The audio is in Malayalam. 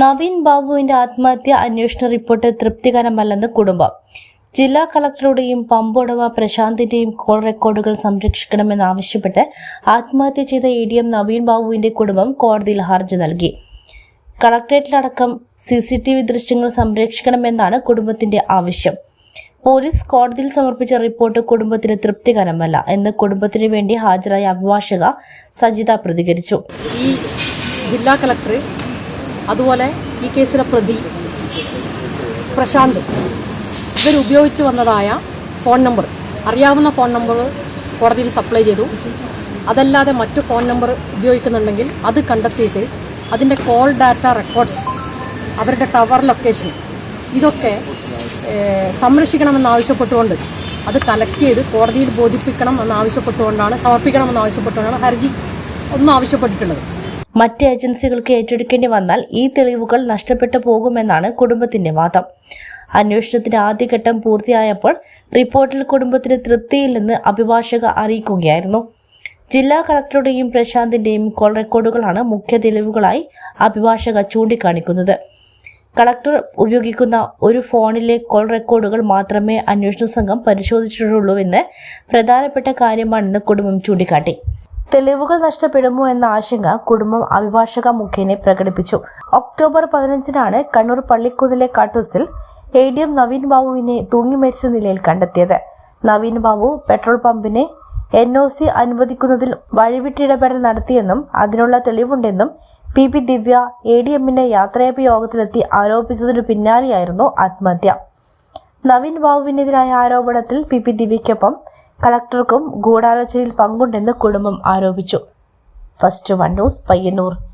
നവീൻ ബാബുവിന്റെ ആത്മഹത്യ അന്വേഷണ റിപ്പോർട്ട് തൃപ്തികരമല്ലെന്ന് കുടുംബം. ജില്ലാ കളക്ടറുടെയും പമ്പുടമ പ്രശാന്തിന്റെയും കോൾ റെക്കോർഡുകൾ സംരക്ഷിക്കണമെന്നാവശ്യപ്പെട്ട് ആത്മഹത്യ ചെയ്ത എ ഡി എം നവീൻ ബാബുവിന്റെ കുടുംബം കോടതിയിൽ ഹർജി നൽകി. കളക്ടറേറ്റിലടക്കം സി സി ടി വി ദൃശ്യങ്ങൾ സംരക്ഷിക്കണമെന്നാണ് കുടുംബത്തിന്റെ ആവശ്യം. പോലീസ് കോടതിയിൽ സമർപ്പിച്ച റിപ്പോർട്ട് കുടുംബത്തിന് തൃപ്തികരമല്ല എന്ന് കുടുംബത്തിനു വേണ്ടി ഹാജരായ അഭിഭാഷക സജിത പ്രതികരിച്ചു. ഈ ജില്ലാ കളക്ടർ അതുപോലെ ഈ കേസിലെ പ്രതി പ്രശാന്ത്. ഇവരുപയോഗിച്ച് വന്നതായ ഫോൺ നമ്പർ. അറിയാവുന്ന ഫോൺ നമ്പർ കോടതിയിൽ സപ്ലൈ ചെയ്തു. അതല്ലാതെ മറ്റു ഫോൺ നമ്പർ ഉപയോഗിക്കുന്നുണ്ടെങ്കിൽ അത് കണ്ടെത്തിയിട്ട് അതിന്റെ കോൾ ഡാറ്റ റെക്കോർഡ്സ് അവരുടെ ടവർ ലൊക്കേഷൻ ഇതൊക്കെ സംരക്ഷിക്കണമെന്നാവശ്യപ്പെട്ടുകൊണ്ട് അത് കളക്ട് ചെയ്ത് കോടതിയിൽ ബോധിപ്പിക്കണം എന്നാവശ്യപ്പെട്ടുകൊണ്ടാണ് സമർപ്പിക്കണമെന്നാവശ്യപ്പെട്ടുകൊണ്ടാണ് ഹർജി ഒന്നും ആവശ്യപ്പെട്ടിട്ടുള്ളത്. മറ്റ് ഏജൻസികൾക്ക് ഏറ്റെടുക്കേണ്ടി വന്നാൽ ഈ തെളിവുകൾ നഷ്ടപ്പെട്ടു പോകുമെന്നാണ് കുടുംബത്തിന്റെ വാദം. അന്വേഷണത്തിന്റെ ആദ്യഘട്ടം പൂർത്തിയായപ്പോൾ റിപ്പോർട്ടിൽ കുടുംബത്തിന് തൃപ്തിയില്ലെന്ന് അഭിഭാഷക അറിയിക്കുകയായിരുന്നു. ജില്ലാ കളക്ടറുടെയും പ്രശാന്തിന്റെയും കോൾ റെക്കോർഡുകളാണ് മുഖ്യ തെളിവുകളായി അഭിഭാഷക ചൂണ്ടിക്കാണിക്കുന്നത്. കളക്ടർ ഉപയോഗിക്കുന്ന ഒരു ഫോണിലെ കോൾ റെക്കോർഡുകൾ മാത്രമേ അന്വേഷണ സംഘം പരിശോധിച്ചിട്ടുള്ളൂവെന്ന് പ്രധാനപ്പെട്ട കാര്യമാണെന്ന് കുടുംബം ചൂണ്ടിക്കാട്ടി. തെളിവുകൾ നഷ്ടപ്പെടുമോ എന്ന ആശങ്ക കുടുംബം അഭിഭാഷക മുഖേന പ്രകടിപ്പിച്ചു. ഒക്ടോബർ പതിനഞ്ചിനാണ് കണ്ണൂർ പള്ളിക്കുതിലെ കാട്ടൂസിൽ എ ഡി എം നവീൻ ബാബുവിനെ തൂങ്ങി മരിച്ച നിലയിൽ കണ്ടെത്തിയത്. നവീൻ ബാബു പെട്രോൾ പമ്പിനെ എൻ ഒ സി അനുവദിക്കുന്നതിൽ വഴിവിട്ടിടപെടൽ നടത്തിയെന്നും അതിനുള്ള തെളിവുണ്ടെന്നും P P Divya A D എമ്മിന്റെ യാത്രയപ്പ് യോഗത്തിലെത്തി ആരോപിച്ചതിനു പിന്നാലെയായിരുന്നു ആത്മഹത്യ. നവീൻ ബാബുവിനെതിരായ ആരോപണത്തിൽ പി പി ദിവ്യയ്ക്കൊപ്പം കളക്ടർക്കും ഗൂഢാലോചനയിൽ പങ്കുണ്ടെന്ന് കുടുംബം ആരോപിച്ചു. First one news Payyanur.